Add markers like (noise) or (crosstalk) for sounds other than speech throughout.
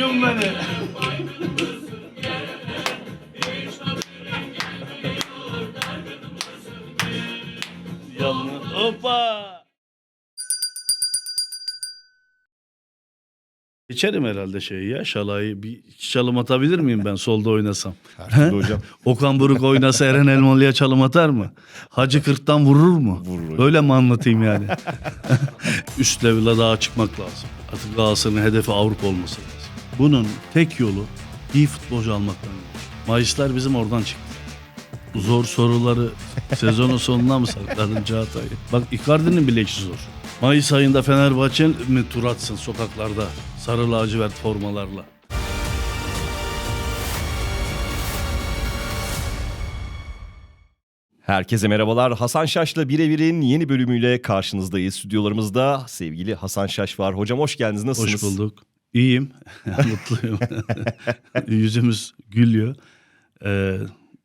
Yum beni. Yalnız. Hoppa. Geçerim herhalde şeyi ya şalayı. Bir çalım atabilir miyim ben solda oynasam? Her türlü hocam. Okan Buruk oynasa Eren Elmalı'ya çalım atar mı? Hacı Kırk'tan vurur mu? Vurur. Öyle mi anlatayım yani? (laughs) Üst level'a daha çıkmak lazım. Artık Galatasaray'ın hedefi Avrupa olması lazım. Bunun tek yolu iyi futbolcu almaktan. Mayıslar bizim oradan çıktı. Zor soruları sezonun sonuna mı sakladın Çağatay? Bak Icardi'nin bile işi zor. Mayıs ayında Fenerbahçe mi tur atsın sokaklarda sarı lacivert formalarla? Herkese merhabalar. Hasan Şaş'la Birebir'in yeni bölümüyle karşınızdayız. Stüdyolarımızda sevgili Hasan Şaş var. Hocam hoş geldiniz. Nasılsınız? Hoş bulduk. İyiyim. (laughs) Mutluyum. (laughs) Yüzümüz gülüyor. Ee,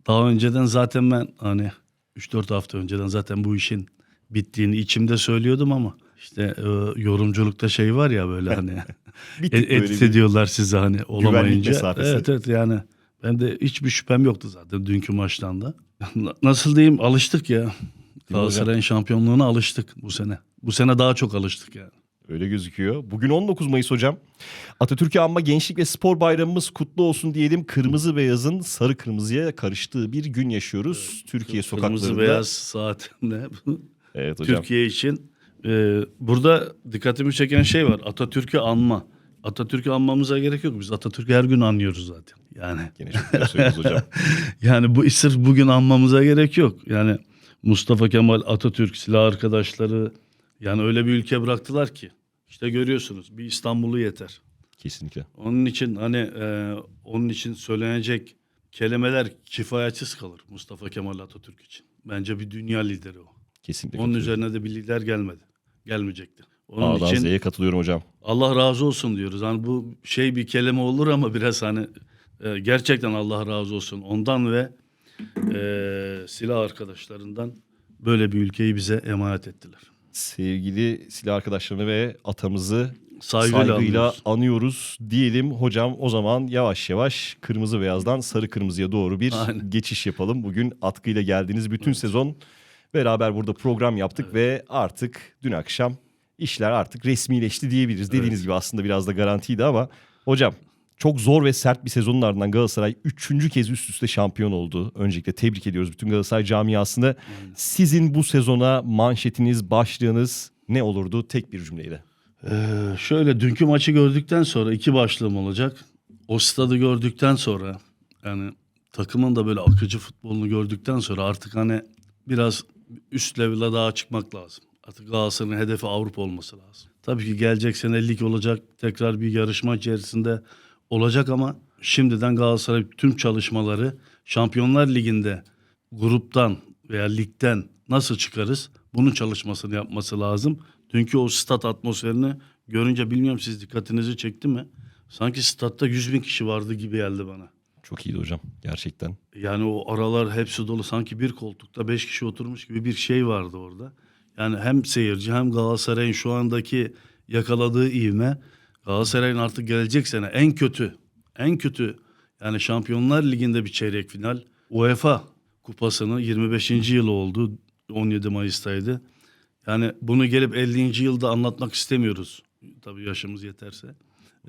daha önceden zaten ben hani 3-4 hafta önceden zaten bu işin bittiğini içimde söylüyordum ama işte e, yorumculukta şey var ya böyle hani (laughs) e- edit bir- ediyorlar sizi hani olamayınca. Evet evet yani ben de hiçbir şüphem yoktu zaten dünkü maçtan da. Nasıl diyeyim alıştık ya. Galatasaray'ın şampiyonluğuna alıştık bu sene. Bu sene daha çok alıştık yani. Öyle gözüküyor. Bugün 19 Mayıs hocam. Atatürk'e anma Gençlik ve Spor Bayramımız kutlu olsun diyelim. Kırmızı beyazın sarı kırmızıya karıştığı bir gün yaşıyoruz. Türkiye sokaklarında. Kırmızı beyaz saatimle Evet hocam. Türkiye için. Ee, burada dikkatimi çeken şey var. Atatürk'ü anma. Atatürk'ü anmamıza gerek yok. Biz Atatürk'ü her gün anlıyoruz zaten. Yani Gene çok güzel söylüyorsunuz hocam. (laughs) yani bu sırf bugün anmamıza gerek yok. Yani Mustafa Kemal Atatürk silah arkadaşları yani öyle bir ülke bıraktılar ki. İşte görüyorsunuz bir İstanbul'u yeter. Kesinlikle. Onun için hani e, onun için söylenecek kelimeler kifayetsiz kalır Mustafa Kemal Atatürk için. Bence bir dünya lideri o. Kesinlikle. Onun üzerine de bir lider gelmedi. Gelmeyecekti. Onun A'dan için Z'ye katılıyorum hocam. Allah razı olsun diyoruz. Hani bu şey bir kelime olur ama biraz hani e, gerçekten Allah razı olsun. Ondan ve e, silah arkadaşlarından böyle bir ülkeyi bize emanet ettiler. Sevgili silah arkadaşlarını ve atamızı Saygıyla, saygıyla anlıyoruz. anıyoruz diyelim. Hocam o zaman yavaş yavaş kırmızı beyazdan sarı kırmızıya doğru bir Aynen. geçiş yapalım. Bugün atkıyla geldiğiniz bütün sezon beraber burada program yaptık ve artık dün akşam işler artık resmileşti diyebiliriz. Dediğiniz gibi aslında biraz da garantiydi ama hocam çok zor ve sert bir sezonun ardından Galatasaray üçüncü kez üst üste şampiyon oldu. Öncelikle tebrik ediyoruz bütün Galatasaray camiasını. Sizin bu sezona manşetiniz, başlığınız ne olurdu tek bir cümleyle? Ee, şöyle dünkü maçı gördükten sonra iki başlığım olacak. O stadı gördükten sonra yani takımın da böyle akıcı futbolunu gördükten sonra artık hani biraz üst level'a daha çıkmak lazım. Artık Galatasaray'ın hedefi Avrupa olması lazım. Tabii ki gelecek sene lig olacak. Tekrar bir yarışma içerisinde olacak ama şimdiden Galatasaray tüm çalışmaları Şampiyonlar Ligi'nde gruptan veya ligden nasıl çıkarız? Bunun çalışmasını yapması lazım. Dünkü o stat atmosferini görünce bilmiyorum siz dikkatinizi çekti mi? Sanki statta 100 bin kişi vardı gibi geldi bana. Çok iyiydi hocam gerçekten. Yani o aralar hepsi dolu. Sanki bir koltukta beş kişi oturmuş gibi bir şey vardı orada. Yani hem seyirci hem Galatasaray'ın şu andaki yakaladığı ivme Galatasaray'ın artık gelecek sene en kötü en kötü yani Şampiyonlar Ligi'nde bir çeyrek final UEFA kupasını 25. yılı oldu 17 Mayıs'taydı. Yani bunu gelip 50. yılda anlatmak istemiyoruz. Tabii yaşımız yeterse.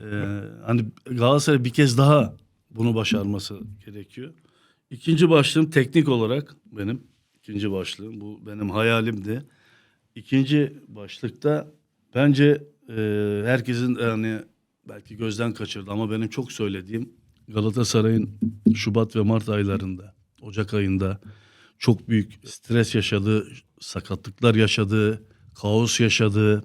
Ee, hani Galatasaray bir kez daha bunu başarması gerekiyor. İkinci başlığım teknik olarak benim. ikinci başlığım bu benim hayalimdi. İkinci başlıkta bence e, herkesin yani belki gözden kaçırdı ama benim çok söylediğim Galatasaray'ın Şubat ve Mart aylarında, Ocak ayında çok büyük stres yaşadığı, sakatlıklar yaşadığı, kaos yaşadığı,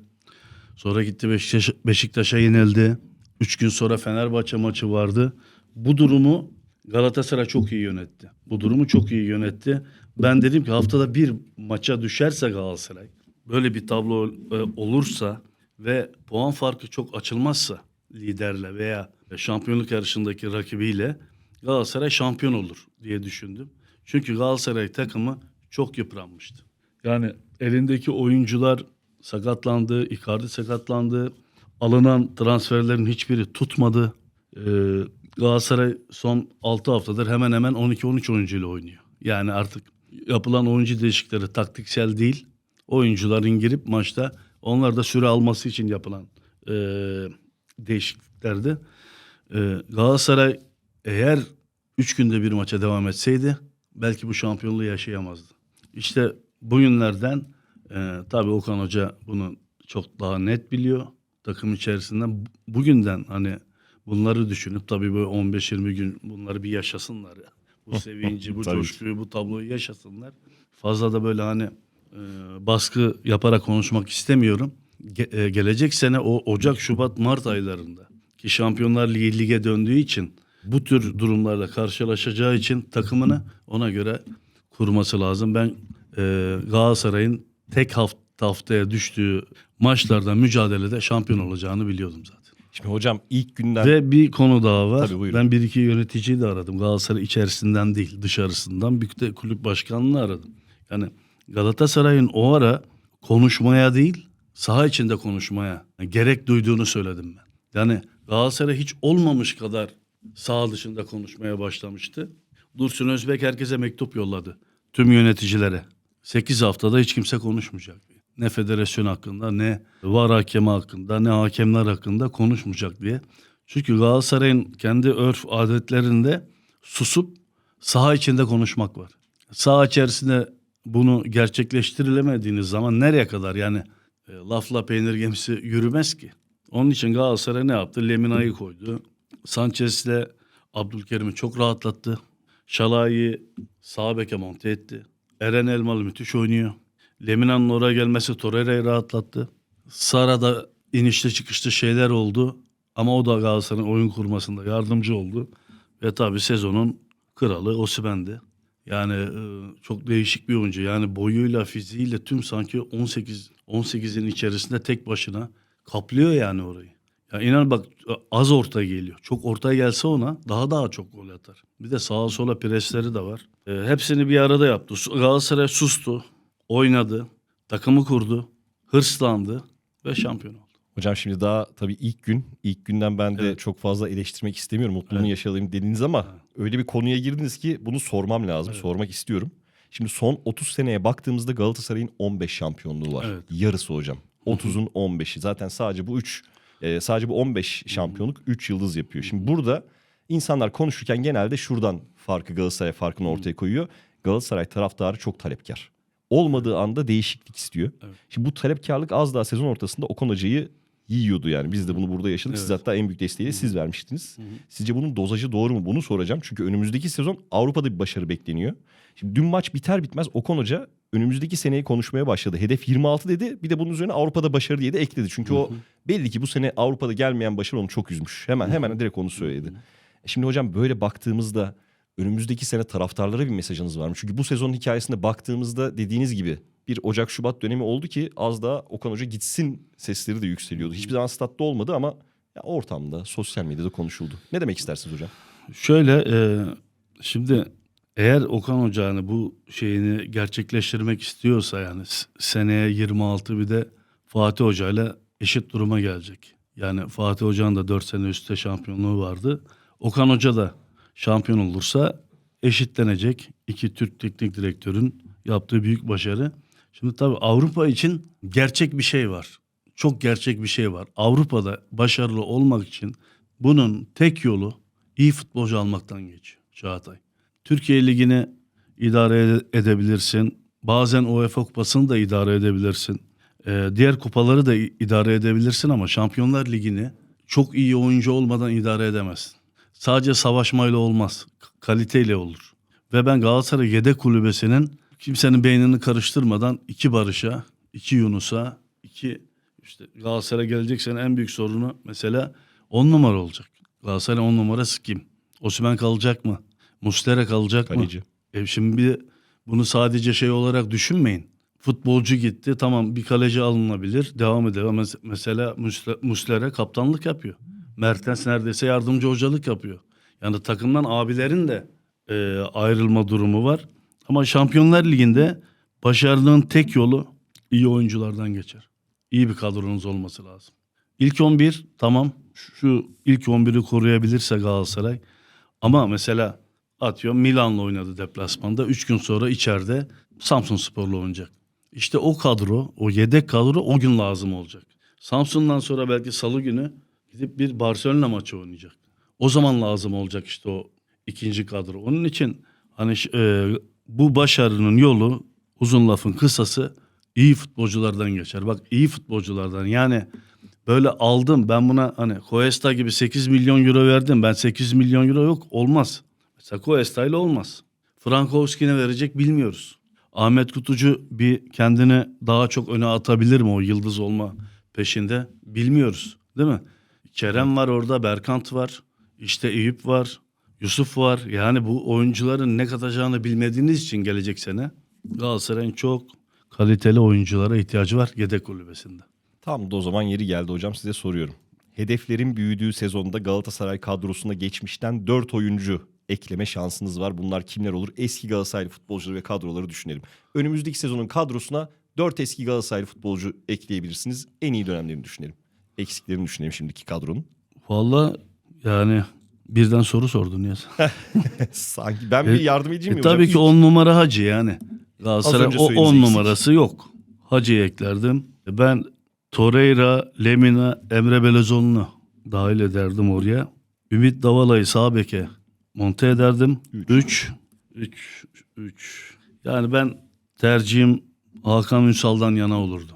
sonra gitti Beşiktaş, Beşiktaş'a yenildi. Üç gün sonra Fenerbahçe maçı vardı. Bu durumu Galatasaray çok iyi yönetti. Bu durumu çok iyi yönetti. Ben dedim ki haftada bir maça düşerse Galatasaray, böyle bir tablo e, olursa ve puan farkı çok açılmazsa liderle veya şampiyonluk yarışındaki rakibiyle Galatasaray şampiyon olur diye düşündüm. Çünkü Galatasaray takımı çok yıpranmıştı. Yani elindeki oyuncular sakatlandı, Icardi sakatlandı. Alınan transferlerin hiçbiri tutmadı. Ee, Galatasaray son 6 haftadır hemen hemen 12-13 oyuncuyla oynuyor. Yani artık yapılan oyuncu değişiklikleri taktiksel değil. Oyuncuların girip maçta onlar da süre alması için yapılan e, değişikliklerdi. Ee, Galatasaray eğer 3 günde bir maça devam etseydi belki bu şampiyonluğu yaşayamazdı. İşte bugünlerden e, tabii Okan Hoca bunu çok daha net biliyor. Takım içerisinden bu- bugünden hani bunları düşünüp tabii böyle 15-20 gün bunları bir yaşasınlar ya. Bu (laughs) sevinci, bu coşkuyu, bu tabloyu yaşasınlar. Fazla da böyle hani e, baskı yaparak konuşmak istemiyorum. Ge- e, gelecek sene o Ocak, Şubat, Mart aylarında ki Şampiyonlar Ligi lige döndüğü için bu tür durumlarla karşılaşacağı için takımını ona göre kurması lazım. Ben e, Galatasaray'ın tek hafta haftaya düştüğü maçlarda mücadelede şampiyon olacağını biliyordum zaten. Şimdi hocam ilk günden Ve bir konu daha var. Tabii, buyurun. ben bir iki yöneticiyi de aradım. Galatasaray içerisinden değil dışarısından. Bir de kulüp başkanını aradım. Yani Galatasaray'ın o ara konuşmaya değil saha içinde konuşmaya gerek duyduğunu söyledim ben. Yani Galatasaray hiç olmamış kadar saha dışında konuşmaya başlamıştı. Dursun Özbek herkese mektup yolladı. Tüm yöneticilere. 8 haftada hiç kimse konuşmayacak. Ne federasyon hakkında ne var hakemi hakkında ne hakemler hakkında konuşmayacak diye. Çünkü Galatasaray'ın kendi örf adetlerinde susup saha içinde konuşmak var. Saha içerisinde bunu gerçekleştirilemediğiniz zaman nereye kadar yani e, lafla peynir gemisi yürümez ki. Onun için Galatasaray ne yaptı? Lemina'yı koydu. Sanchez'le Abdülkerim'i çok rahatlattı. Şalay'ı sağ beke monte etti. Eren Elmalı müthiş oynuyor. Lemina'nın oraya gelmesi Torreira'yı rahatlattı. Sara'da inişli çıkışlı şeyler oldu. Ama o da Galatasaray'ın oyun kurmasında yardımcı oldu. Ve tabii sezonun kralı Osimhen'di. Yani e, çok değişik bir oyuncu. Yani boyuyla, fiziğiyle tüm sanki 18 18'in içerisinde tek başına kaplıyor yani orayı. Ya inan bak az orta geliyor. Çok orta gelse ona daha daha çok gol atar. Bir de sağa sola presleri de var. E, hepsini bir arada yaptı. Galatasaray sustu, oynadı, takımı kurdu, hırslandı ve şampiyon oldu. Hocam şimdi daha tabii ilk gün, ilk günden ben de Evet. çok fazla eleştirmek istemiyorum. Mutluluğunu Evet. yaşayalım dediniz ama öyle bir konuya girdiniz ki bunu sormam lazım, sormak istiyorum. Şimdi son 30 seneye baktığımızda Galatasaray'ın 15 şampiyonluğu var. Evet. Yarısı hocam. 30'un 15'i. Zaten sadece bu 3 sadece bu 15 şampiyonluk 3 yıldız yapıyor. Şimdi burada insanlar konuşurken genelde şuradan farkı Galatasaray farkını ortaya koyuyor. Galatasaray taraftarı çok talepkar. Olmadığı anda değişiklik istiyor. Evet. Şimdi bu talepkarlık az daha sezon ortasında Okan Hoca'yı yiyordu yani. Biz de bunu burada yaşadık. Siz Evet. hatta en büyük desteği de siz vermiştiniz. Sizce bunun dozajı doğru mu? Bunu soracağım. Çünkü önümüzdeki sezon Avrupa'da bir başarı bekleniyor. Şimdi dün maç biter bitmez Okan Hoca önümüzdeki seneyi konuşmaya başladı. Hedef 26 dedi. Bir de bunun üzerine Avrupa'da başarı diye de ekledi. Çünkü o belli ki bu sene Avrupa'da gelmeyen başarı onu çok üzmüş. Hemen hemen direkt onu söyledi. Şimdi hocam böyle baktığımızda önümüzdeki sene taraftarlara bir mesajınız var mı? Çünkü bu sezonun hikayesine baktığımızda dediğiniz gibi bir Ocak-Şubat dönemi oldu ki az daha Okan Hoca gitsin sesleri de yükseliyordu. Hiçbir zaman statta olmadı ama ya ortamda, sosyal medyada konuşuldu. Ne demek istersiniz hocam? Şöyle e, şimdi eğer Okan Hoca hani bu şeyini gerçekleştirmek istiyorsa yani seneye 26 bir de Fatih Hoca ile eşit duruma gelecek. Yani Fatih Hoca'nın da 4 sene üstte şampiyonluğu vardı. Okan Hoca da şampiyon olursa eşitlenecek. İki Türk teknik direktörün yaptığı büyük başarı. Şimdi tabii Avrupa için gerçek bir şey var. Çok gerçek bir şey var. Avrupa'da başarılı olmak için bunun tek yolu iyi futbolcu almaktan geçiyor Çağatay. Türkiye Ligi'ni idare ede- edebilirsin. Bazen UEFA kupasını da idare edebilirsin. Ee, diğer kupaları da idare edebilirsin ama Şampiyonlar Ligi'ni çok iyi oyuncu olmadan idare edemezsin. Sadece savaşmayla olmaz. Kaliteyle olur. Ve ben Galatasaray yedek kulübesinin kimsenin beynini karıştırmadan iki Barış'a, iki Yunus'a, iki işte Galatasaray gelecek sene en büyük sorunu mesela on numara olacak. Galatasaray on numarası kim? Osimhen kalacak mı? Muslera kalacak Kaleci. mı? E şimdi bunu sadece şey olarak düşünmeyin. Futbolcu gitti tamam bir kaleci alınabilir devam. Mes- Mesela Musle- Muslera kaptanlık yapıyor. Mertens neredeyse yardımcı hocalık yapıyor. Yani takımdan abilerin de e, ayrılma durumu var. Ama Şampiyonlar Ligi'nde başarının tek yolu iyi oyunculardan geçer. İyi bir kadronuz olması lazım. İlk 11 tamam şu ilk 11'i koruyabilirse Galatasaray ama mesela atıyorum Milan'la oynadı deplasmanda. 3 gün sonra içeride Samsun Spor'la oynayacak. İşte o kadro, o yedek kadro o gün lazım olacak. Samsun'dan sonra belki salı günü gidip bir Barcelona maçı oynayacak. O zaman lazım olacak işte o ikinci kadro. Onun için hani e, bu başarının yolu uzun lafın kısası iyi futbolculardan geçer. Bak iyi futbolculardan yani böyle aldım ben buna hani Koesta gibi 8 milyon euro verdim. Ben 8 milyon euro yok olmaz. Mesela Koesta ile olmaz. Frankowski'ne verecek bilmiyoruz. Ahmet Kutucu bir kendini daha çok öne atabilir mi o yıldız olma peşinde bilmiyoruz değil mi? Kerem var orada, Berkant var, işte Eyüp var, Yusuf var. Yani bu oyuncuların ne katacağını bilmediğiniz için gelecek sene Galatasaray'ın çok kaliteli oyunculara ihtiyacı var yedek kulübesinde. Tam da o zaman yeri geldi hocam size soruyorum. Hedeflerin büyüdüğü sezonda Galatasaray kadrosuna geçmişten 4 oyuncu ekleme şansınız var. Bunlar kimler olur? Eski Galatasaraylı futbolcuları ve kadroları düşünelim. Önümüzdeki sezonun kadrosuna 4 eski Galatasaraylı futbolcu ekleyebilirsiniz. En iyi dönemlerini düşünelim. Eksiklerini düşünelim şimdiki kadronun. Vallahi yani birden soru sordun ya. (laughs) Sanki ben bir yardım edeyim mi E, hocam? tabii ki on numara Hacı yani. Galatasaray önce o on numarası yok. Hacı'yı eklerdim. Ben Torreira, Lemina, Emre Belözoğlu'nu dahil ederdim oraya. Ümit Davala'yı sağ beke monte ederdim. Üç. 3 3 3 Yani ben tercihim Hakan Ünsal'dan yana olurdu.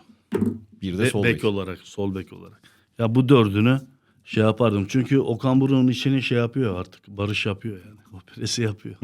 bir de Be- sol bek bek. olarak, sol bek olarak. Ya bu dördünü şey yapardım. Çünkü Okan Buruk'un işini şey yapıyor artık. Barış yapıyor yani. (laughs) O presi yapıyor.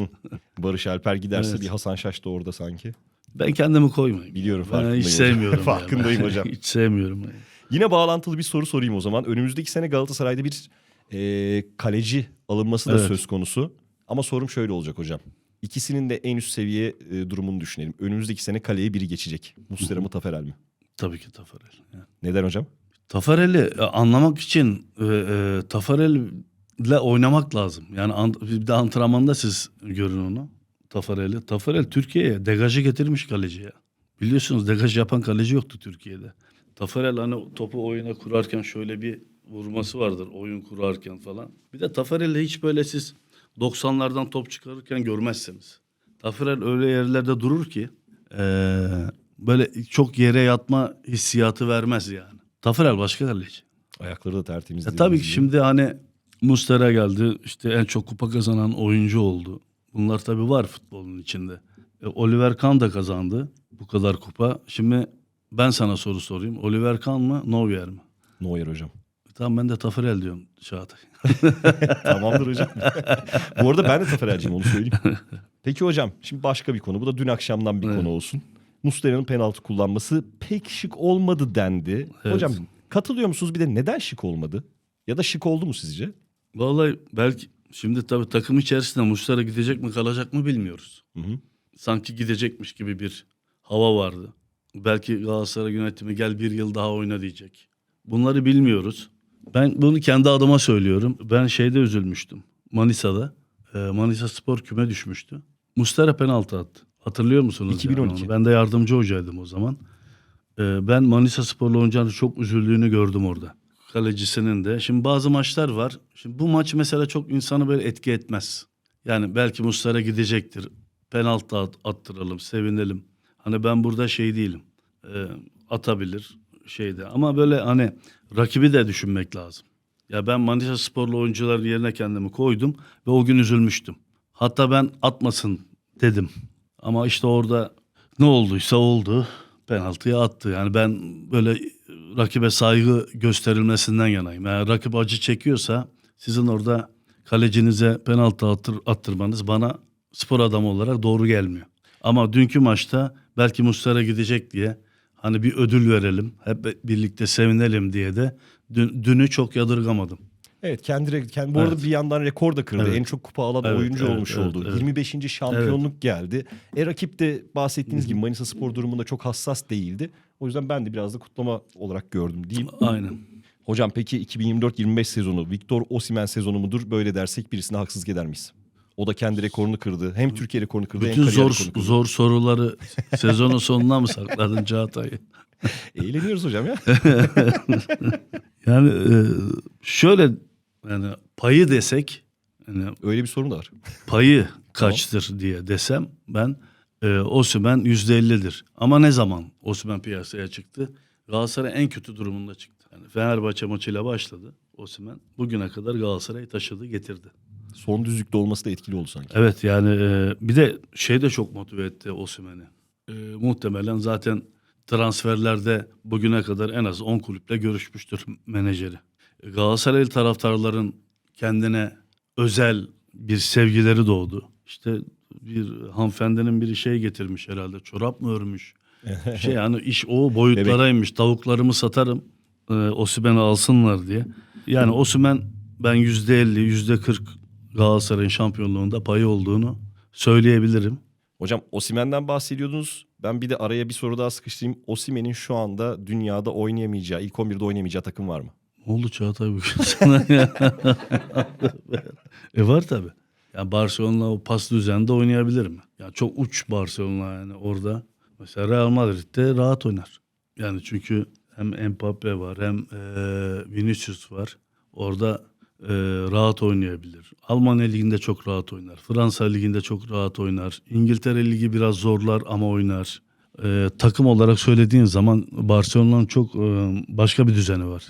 Barış Alper giderse Evet. bir Hasan Şaş da orada sanki. Ben kendimi koymayayım. Biliyorum, Ben farkındayım hiç hocam. sevmiyorum. (laughs) Farkındayım (laughs) hocam. hiç sevmiyorum. yani. Yine bağlantılı bir soru sorayım o zaman. Önümüzdeki sene Galatasaray'da bir e, kaleci alınması da Evet. söz konusu. Ama sorum şöyle olacak hocam. İkisinin de en üst seviye e, durumunu düşünelim. Önümüzdeki sene kaleye biri geçecek. Muslera mı Taferel mi? Tabii ki Tafarel. Yani. Neden hocam? Tafarel'i e, anlamak için e, e, Tafarel'le oynamak lazım. Yani an- bir de antrenmanda siz görün onu. Tafarel'i. Tafarel Türkiye'ye degajı getirmiş kaleci ya. Biliyorsunuz degaj yapan kaleci yoktu Türkiye'de. Tafarel hani topu oyuna kurarken şöyle bir vurması vardır oyun kurarken falan. Bir de Tafarel'le hiç böyle siz 90'lardan top çıkarırken görmezsiniz. Tafarel öyle yerlerde durur ki eee, böyle çok yere yatma hissiyatı vermez yani. Tafarel başka kaleci. Ayakları da tertemiz. Ya dediğiniz tabii ki şimdi hani Mustera geldi işte en çok kupa kazanan oyuncu oldu. Bunlar tabii var futbolun içinde. E, Oliver Kahn da kazandı bu kadar kupa. Şimdi ben sana soru sorayım. Oliver Kahn mı Neuer mi? Neuer hocam. Tamam ben de Tafarel diyorum Çağatay. (laughs) Tamamdır hocam. Bu arada ben de Taferel'ciyim onu söyleyeyim. (laughs) Peki hocam şimdi başka bir konu. Bu da dün akşamdan bir Evet. konu olsun. Muslera'nın penaltı kullanması pek şık olmadı dendi. Evet. Hocam katılıyor musunuz bir de neden şık olmadı? Ya da şık oldu mu sizce? Vallahi belki şimdi tabii takım içerisinde Mustera gidecek mi kalacak mı bilmiyoruz. Hı hı. Sanki gidecekmiş gibi bir hava vardı. Belki Galatasaray yönetimi gel bir yıl daha oyna diyecek. Bunları bilmiyoruz. Ben bunu kendi adıma söylüyorum. Ben şeyde üzülmüştüm. Manisa'da. Ee, Manisa Spor küme düşmüştü. Mustera penaltı attı. Hatırlıyor musunuz? 2012. onu? Ben de yardımcı hocaydım o zaman. Ee, ben Manisa Spor'la oynayacağını çok üzüldüğünü gördüm orada. Kalecisinin de. Şimdi bazı maçlar var. Şimdi bu maç mesela çok insanı böyle etki etmez. Yani belki Mustara gidecektir. Penaltı at- attıralım, sevinelim. Hani ben burada şey değilim. Ee, atabilir şeyde. Ama böyle hani rakibi de düşünmek lazım. Ya ben Manisa Sporlu oyuncuların yerine kendimi koydum ve o gün üzülmüştüm. Hatta ben atmasın dedim. Ama işte orada ne olduysa oldu. Penaltıya attı. Yani ben böyle rakibe saygı gösterilmesinden yanayım. Yani rakip acı çekiyorsa sizin orada kalecinize penaltı attır, attırmanız bana spor adamı olarak doğru gelmiyor. Ama dünkü maçta belki Mustara gidecek diye hani bir ödül verelim, hep birlikte sevinelim diye de dün, dünü çok yadırgamadım. Evet kendi, kendi bu arada Evet. bir yandan rekor da kırdı. Evet. En çok kupa alan Evet, oyuncu evet, olmuş evet, oldu. evet. 25. şampiyonluk geldi. E rakip de bahsettiğiniz gibi Manisa Spor durumunda çok hassas değildi. O yüzden ben de biraz da kutlama olarak gördüm diyeyim. Aynen. Hocam peki 2024-25 sezonu Victor Osimhen sezonu mudur? Böyle dersek birisine haksızlık eder miyiz? O da kendi rekorunu kırdı. Hem Türkiye rekorunu kırdı hem Bütün kariyer zor rekorunu kırdı. zor soruları sezonun sonuna mı sakladın Çağatay? Eğleniyoruz hocam ya. (laughs) Yani e, şöyle yani payı desek yani Öyle bir sorun da var. payı (laughs) kaçtır diye desem ben e, Osimhen %50'dir. Ama ne zaman Osimhen piyasaya çıktı? Galatasaray en kötü durumunda çıktı. Yani Fenerbahçe maçıyla başladı Osimhen. Bugüne kadar Galatasaray'ı taşıdı getirdi. Son düzlükte olması da etkili oldu sanki. Evet yani e, bir de şey de çok motive etti Osimhen'i. E, muhtemelen zaten transferlerde bugüne kadar en az 10 kulüple görüşmüştür menajeri. Galatasaraylı taraftarların kendine özel bir sevgileri doğdu. İşte bir hanımefendinin biri şey getirmiş herhalde çorap mı örmüş? (laughs) şey yani iş o boyutlaraymış. Tavuklarımı satarım e, Osimhen'i alsınlar diye. Yani Osimhen ben yüzde elli, yüzde kırk Galatasaray'ın şampiyonluğunda payı olduğunu söyleyebilirim. Hocam Osimen'den bahsediyordunuz. Ben bir de araya bir soru daha sıkıştırayım. Osimen'in şu anda dünyada oynayamayacağı, ilk 11'de oynayamayacağı takım var mı? Ne oldu Çağatay bugün (laughs) sana ya? e var tabii. Yani Barcelona o pas düzeninde oynayabilir mi? Ya çok uç Barcelona yani orada. Mesela Real Madrid'de rahat oynar. Yani çünkü hem Mbappe var hem e, Vinicius var. Orada e, rahat oynayabilir. Almanya Ligi'nde çok rahat oynar. Fransa Ligi'nde çok rahat oynar. İngiltere Ligi biraz zorlar ama oynar. E, takım olarak söylediğin zaman Barcelona'nın çok e, başka bir düzeni var.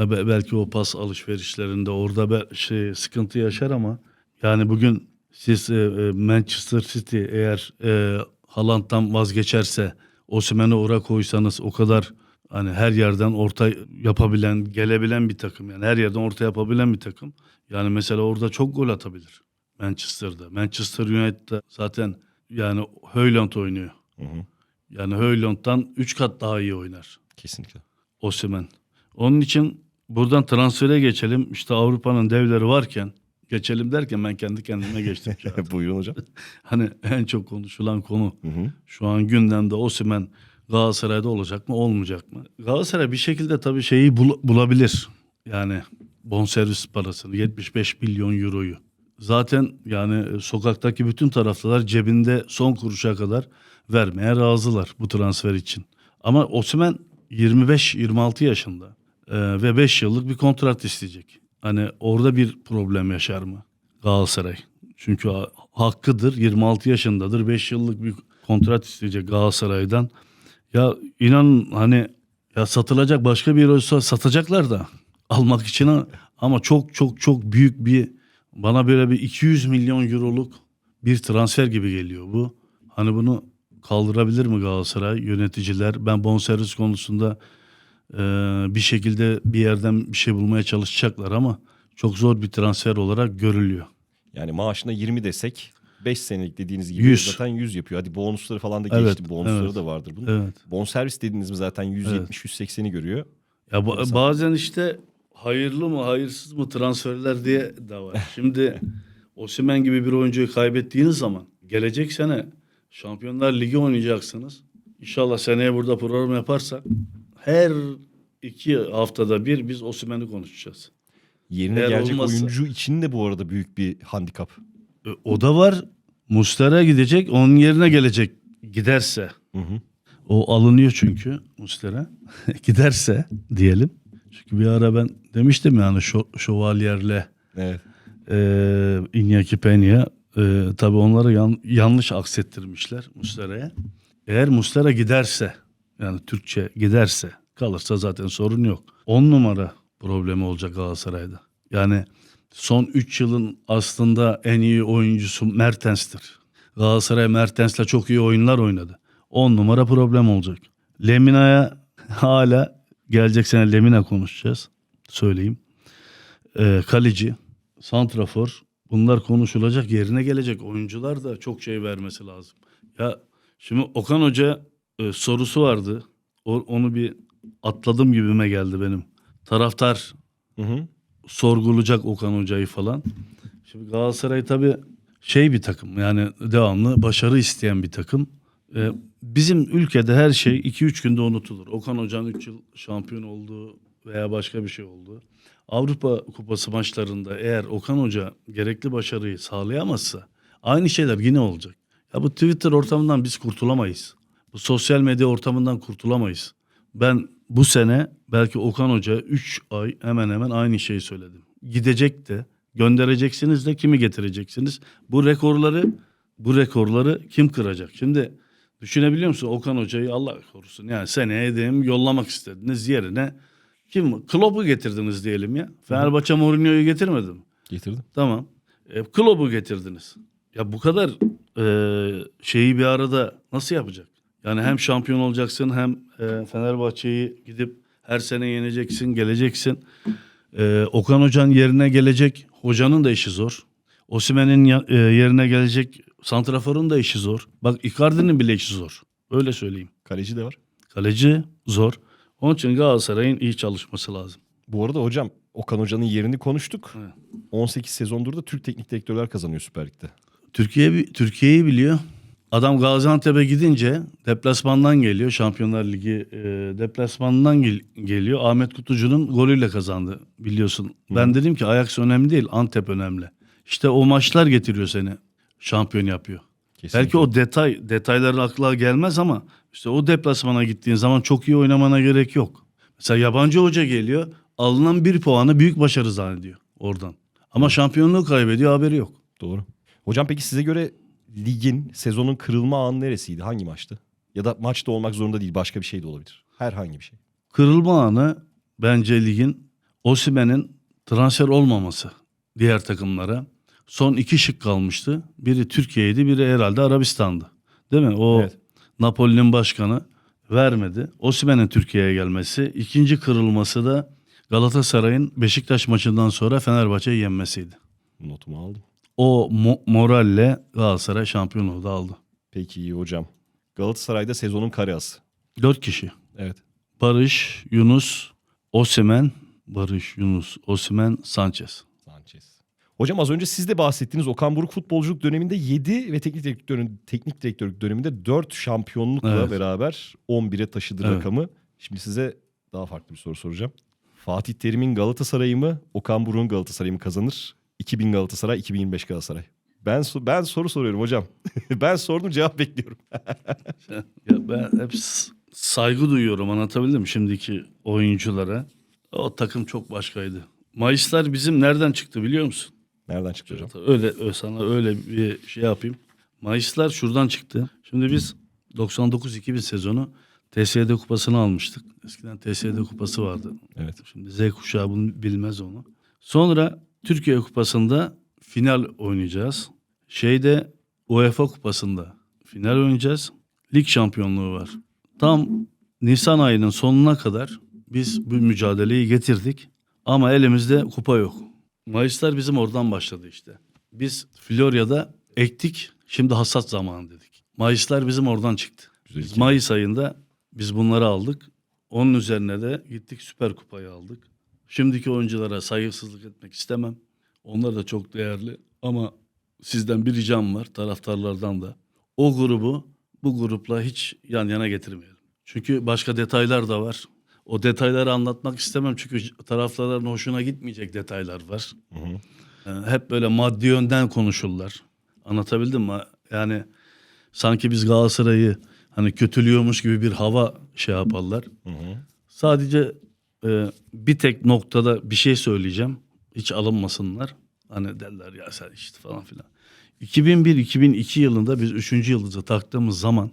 E, be- belki o pas alışverişlerinde orada be- şey sıkıntı yaşar ama yani bugün siz e, e, Manchester City eğer e, Haaland'dan vazgeçerse Osimhen'e ora koysanız o kadar hani her yerden orta yapabilen, gelebilen bir takım yani her yerden orta yapabilen bir takım. Yani mesela orada çok gol atabilir Manchester'da. Manchester United'da zaten yani Höyland oynuyor. Hı hı. Yani Höyland'dan 3 kat daha iyi oynar. Kesinlikle. Osimhen. Onun için buradan transfere geçelim. İşte Avrupa'nın devleri varken geçelim derken ben kendi kendime geçtim. (laughs) Buyurun hocam. (laughs) hani en çok konuşulan konu Hı hı. şu an gündemde Osimhen Galatasaray'da olacak mı olmayacak mı? Galatasaray bir şekilde tabii şeyi bul- bulabilir. Yani bonservis parasını 75 milyon euroyu. Zaten yani sokaktaki bütün taraftarlar cebinde son kuruşa kadar vermeye razılar bu transfer için. Ama Osimhen 25-26 yaşında e, ve 5 yıllık bir kontrat isteyecek. Hani orada bir problem yaşar mı Galatasaray? Çünkü ha- hakkıdır 26 yaşındadır 5 yıllık bir kontrat isteyecek Galatasaray'dan. Ya inan hani ya satılacak başka bir olsa satacaklar da almak için ama çok çok çok büyük bir bana böyle bir 200 milyon euroluk bir transfer gibi geliyor bu. Hani bunu kaldırabilir mi Galatasaray yöneticiler? Ben bonservis konusunda e, bir şekilde bir yerden bir şey bulmaya çalışacaklar ama çok zor bir transfer olarak görülüyor. Yani maaşına 20 desek 5 senelik dediğiniz gibi 100. zaten 100 yapıyor. Hadi bonusları falan da Evet, geçti. Bonusları evet. da vardır bunun. Evet. Bonservis dediğiniz mi zaten 170-180'i görüyor. Ya ba- bazen işte hayırlı mı hayırsız mı transferler diye de var. Şimdi (laughs) Osimhen gibi bir oyuncuyu kaybettiğiniz zaman gelecek sene Şampiyonlar Ligi oynayacaksınız. İnşallah seneye burada program yaparsak her iki haftada bir biz Osimhen'i konuşacağız. Yerine Eğer gelecek olmazsa- oyuncu için de bu arada büyük bir handikap. E, O da var. Mustera gidecek, onun yerine gelecek giderse. Hı hı. O alınıyor çünkü Mustera. (laughs) giderse diyelim. Çünkü bir ara ben demiştim yani şövalyerle Evet. e, Iñaki Peña e, tabii onları yan- yanlış aksettirmişler Mustera'ya. Eğer Mustera giderse yani Türkçe giderse kalırsa zaten sorun yok. 10 numara problemi olacak Galatasaray'da. Yani son 3 yılın aslında en iyi oyuncusu Mertens'tir. Galatasaray Mertens'le çok iyi oyunlar oynadı. 10 numara problem olacak. Lemina'ya hala gelecek sene Lemina konuşacağız. Söyleyeyim. Ee, kaleci, santrafor bunlar konuşulacak yerine gelecek oyuncular da çok şey vermesi lazım. Ya şimdi Okan Hoca e, sorusu vardı. O, onu bir atladım gibime geldi benim. Taraftar Hı hı. sorgulayacak Okan Hoca'yı falan. Şimdi Galatasaray tabii şey bir takım yani devamlı başarı isteyen bir takım. Ee, bizim ülkede her şey 2-3 günde unutulur. Okan Hoca'nın 3 yıl şampiyon olduğu veya başka bir şey oldu. Avrupa Kupası maçlarında eğer Okan Hoca gerekli başarıyı sağlayamazsa aynı şeyler yine olacak. Ya bu Twitter ortamından biz kurtulamayız. Bu sosyal medya ortamından kurtulamayız. Ben bu sene belki Okan Hoca 3 ay hemen hemen aynı şeyi söyledim. Gidecek de göndereceksiniz de kimi getireceksiniz? Bu rekorları bu rekorları kim kıracak? Şimdi düşünebiliyor musun Okan Hoca'yı Allah korusun yani seneye diyelim yollamak istediniz yerine kim? Klopp'u getirdiniz diyelim ya. Fenerbahçe Mourinho'yu getirmedi mi? Getirdim. Tamam. E, Klopp'u getirdiniz. Ya bu kadar e, şeyi bir arada nasıl yapacak? Yani hem şampiyon olacaksın hem e, Fenerbahçe'yi gidip her sene yeneceksin, geleceksin. E, Okan Hoca'nın yerine gelecek hocanın da işi zor. Osimhen'in ya- e, yerine gelecek santraforun da işi zor. Bak Icardi'nin bile işi zor. Öyle söyleyeyim. Kaleci de var. Kaleci zor. Onun için Galatasaray'ın iyi çalışması lazım. Bu arada hocam Okan Hoca'nın yerini konuştuk. Evet. 18 sezondur da Türk teknik direktörler kazanıyor Süper Lig'de. Türkiye Türkiye'yi biliyor. Adam Gaziantep'e gidince deplasmandan geliyor. Şampiyonlar Ligi e, deplasmandan gel- geliyor. Ahmet Kutucu'nun golüyle kazandı biliyorsun. Ben dedim ki Ajax önemli değil, Antep önemli. İşte o maçlar getiriyor seni. Şampiyon yapıyor. Kesinlikle. Belki o detay detayların akla gelmez ama işte o deplasmana gittiğin zaman çok iyi oynamana gerek yok. Mesela yabancı hoca geliyor, alınan bir puanı büyük başarı zannediyor oradan. Ama şampiyonluğu kaybediyor haberi yok. Doğru. Hocam peki size göre ligin, sezonun kırılma anı neresiydi? Hangi maçtı? Ya da maçta olmak zorunda değil başka bir şey de olabilir. Herhangi bir şey. Kırılma anı bence ligin Osimhen'in transfer olmaması diğer takımlara. Son iki şık kalmıştı. Biri Türkiye'ydi, biri herhalde Arabistan'dı. Değil mi? O Evet. Napoli'nin başkanı vermedi. Osimhen'in Türkiye'ye gelmesi. İkinci kırılması da Galatasaray'ın Beşiktaş maçından sonra Fenerbahçe'yi yenmesiydi. Notumu aldım. O mo- moralle Galatasaray şampiyonluğu da aldı. Peki iyi hocam. Galatasaray'da sezonun kareası. Dört kişi. Evet. Barış, Yunus, Osimhen, Barış, Yunus, Osimhen, Sanchez. Sanchez. Hocam az önce siz de bahsettiğiniz Okan Buruk futbolculuk döneminde 7 ve teknik direktörün teknik direktörlük döneminde 4 şampiyonlukla Evet. beraber 11'e taşıdı Evet. rakamı. Şimdi size daha farklı bir soru soracağım. Fatih Terim'in Galatasaray'ı mı, Okan Buruk'un Galatasaray'ı mı kazanır? 2000 Galatasaray, 2025 Galatasaray. Ben ben soru soruyorum hocam. (laughs) ben sordum cevap bekliyorum. (laughs) Ya ben hep saygı duyuyorum anlatabildim mi şimdiki oyunculara. O takım çok başkaydı. Mayıslar bizim nereden çıktı biliyor musun? Nereden çıktı hocam? Öyle sana öyle bir şey yapayım. Mayıslar şuradan çıktı. Şimdi biz 99-2000 sezonu TSD kupasını almıştık. Eskiden TSD kupası vardı. Evet. Şimdi Z kuşağı bunu bilmez onu. Sonra Türkiye Kupası'nda final oynayacağız. Şeyde UEFA Kupası'nda final oynayacağız. Lig şampiyonluğu var. Tam Nisan ayının sonuna kadar biz bu mücadeleyi getirdik. Ama elimizde kupa yok. Mayıslar bizim oradan başladı işte. Biz Florya'da ektik. Şimdi hasat zamanı dedik. Mayıslar bizim oradan çıktı. Güzel. Mayıs ayında biz bunları aldık. Onun üzerine de gittik Süper Kupayı aldık. Şimdiki oyunculara saygısızlık etmek istemem. Onlar da çok değerli ama sizden bir ricam var taraftarlardan da. O grubu bu grupla hiç yan yana getirmeyelim. Çünkü başka detaylar da var. O detayları anlatmak istemem çünkü taraftarların hoşuna gitmeyecek detaylar var. Hı hı. Ee, Hep böyle maddi yönden konuşurlar. Anlatabildim mi? Yani sanki biz Galatasaray'ı hani kötülüyormuş gibi bir hava şey yaparlar. Hı hı. Sadece e, bir tek noktada bir şey söyleyeceğim. Hiç alınmasınlar. Hani derler ya sen işte falan filan. 2001-2002 yılında biz 3. yıldızı taktığımız zaman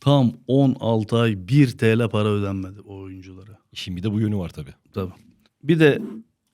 tam 16 ay 1 TL para ödenmedi o oyunculara. İşin bir de bu yönü var tabii. Tabii. Bir de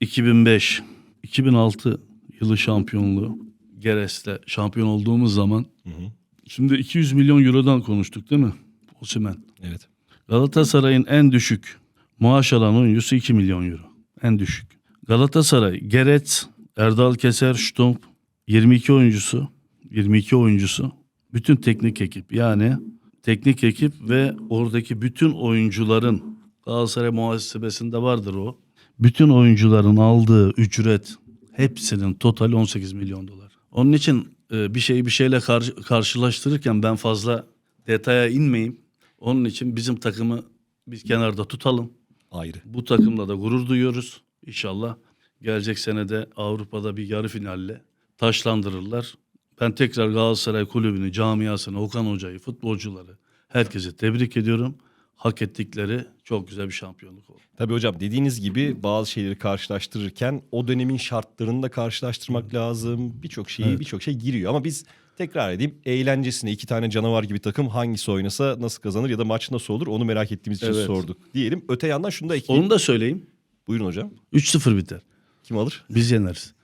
2005, 2006 yılı şampiyonluğu Geres'te şampiyon olduğumuz zaman Hı hı. şimdi 200 milyon eurodan konuştuk değil mi? Osimhen. Evet. Galatasaray'ın en düşük maaş alan oyuncusu 2 milyon euro. En düşük. Galatasaray, Geret, Erdal Keser, Stump 22 oyuncusu, 22 oyuncusu, bütün teknik ekip yani teknik ekip ve oradaki bütün oyuncuların Galatasaray muhasebesinde vardır o. Bütün oyuncuların aldığı ücret hepsinin total 18 milyon dolar. Onun için e, bir şeyi bir şeyle kar- karşılaştırırken ben fazla detaya inmeyeyim. Onun için bizim takımı biz kenarda tutalım. Ayrı. Bu takımla da gurur duyuyoruz. İnşallah gelecek sene de Avrupa'da bir yarı finalle taşlandırırlar. Ben tekrar Galatasaray Kulübü'nü, camiasını, Okan Hoca'yı, futbolcuları, herkesi tebrik ediyorum. hak ettikleri çok güzel bir şampiyonluk oldu. Tabii hocam dediğiniz gibi bazı şeyleri karşılaştırırken o dönemin şartlarını da karşılaştırmak lazım. Birçok şeyi Evet. birçok şey giriyor ama biz tekrar edeyim eğlencesine iki tane canavar gibi takım hangisi oynasa nasıl kazanır ya da maç nasıl olur onu merak ettiğimiz için Evet. sorduk diyelim. Öte yandan şunu da ekleyeyim. Onu da söyleyeyim. Buyurun hocam. 3-0 biter. Kim alır? Biz yeneriz.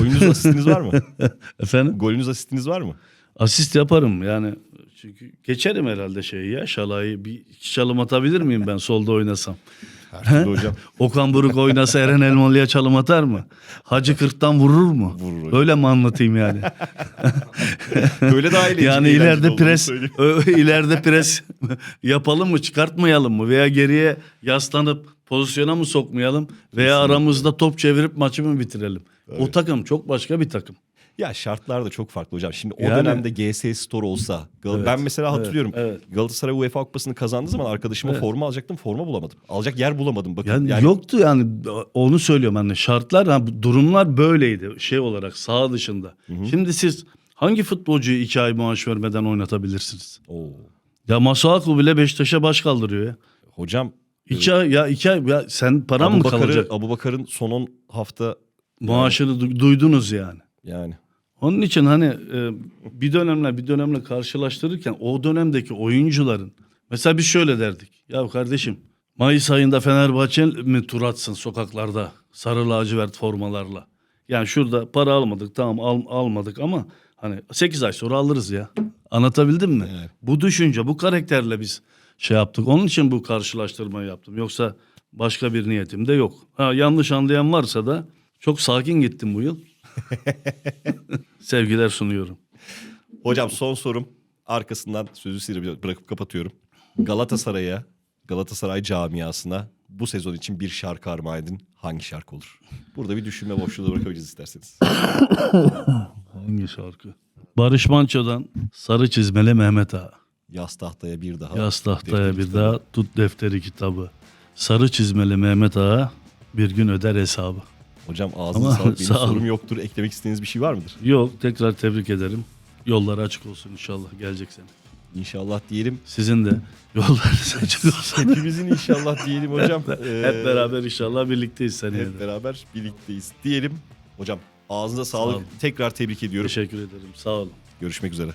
Oyununuz asistiniz var mı? (laughs) Efendim? Golünüz asistiniz var mı? Asist yaparım yani. Çünkü geçerim herhalde şeyi ya. Şalayı bir iki çalım atabilir miyim ben solda oynasam? Her hocam. (laughs) Okan Buruk oynasa Eren Elmalı'ya çalım atar mı? Hacı Kırk'tan vurur mu? Vurur hocam. Öyle mi anlatayım yani? (laughs) Böyle daha eğlenceli. yani ileride pres ileride pres (laughs) yapalım mı çıkartmayalım mı veya geriye yaslanıp pozisyona mı sokmayalım veya aramızda top çevirip maçı mı bitirelim? O takım çok başka bir takım. Ya şartlar da çok farklı hocam. Şimdi o Yani- dönemde GS Store olsa. Gal- Evet, ben mesela evet, hatırlıyorum. evet. Galatasaray UEFA Kupası'nı kazandığı zaman arkadaşıma Evet. forma alacaktım. Forma bulamadım. Alacak yer bulamadım. Bakın Yani, yani, yoktu yani onu söylüyorum hani şartlar ha, durumlar böyleydi şey olarak saha dışında. Şimdi siz hangi futbolcuyu iki ay maaş vermeden oynatabilirsiniz? Oo. Ya Masuaku bile Beşiktaş'a baş kaldırıyor ya. Hocam İki ay ya iki ay ya sen paran mı Bakar'ı, kalacak? Abu Bakar'ın son 10 hafta Maaşını du- duydunuz yani. Yani Onun için hani e, bir dönemle bir dönemle karşılaştırırken o dönemdeki oyuncuların mesela biz şöyle derdik. Ya kardeşim Mayıs ayında Fenerbahçe mi tur atsın sokaklarda sarı lacivert formalarla? Yani şurada para almadık tamam al- almadık ama hani 8 ay sonra alırız ya. Anlatabildim mi? Evet. Bu düşünce bu karakterle biz şey yaptık. Onun için bu karşılaştırmayı yaptım. Yoksa başka bir niyetim de yok. Ha, yanlış anlayan varsa da çok sakin gittim bu yıl. (laughs) Sevgiler sunuyorum. Hocam son sorum. Arkasından sözü size bırakıp kapatıyorum. Galatasaray'a, Galatasaray camiasına bu sezon için bir şarkı armağan edin. Hangi şarkı olur? Burada bir düşünme boşluğu bırakabiliriz isterseniz. (coughs) Hangi şarkı? Barış Manço'dan Sarı Çizmeli Mehmet Ağa. Yaz tahtaya bir daha. Yaz tahtaya bir kitabı. daha tut defteri kitabı. Sarı Çizmeli Mehmet Ağa bir gün öder hesabı. Hocam ağzınıza sağlık. (laughs) Benim sağ olun. sorum yoktur. Eklemek istediğiniz bir şey var mıdır? Yok tekrar tebrik ederim. Yolları açık olsun inşallah gelecek sene. İnşallah diyelim. Sizin de yollarınız (laughs) açık olsun. Hepimizin inşallah diyelim hocam. (laughs) Ee, Hep beraber inşallah birlikteyiz seneye hep de. beraber birlikteyiz diyelim. Hocam ağzınıza sağlık. olun. Tekrar tebrik ediyorum. Teşekkür ederim. Sağ olun. Görüşmek üzere.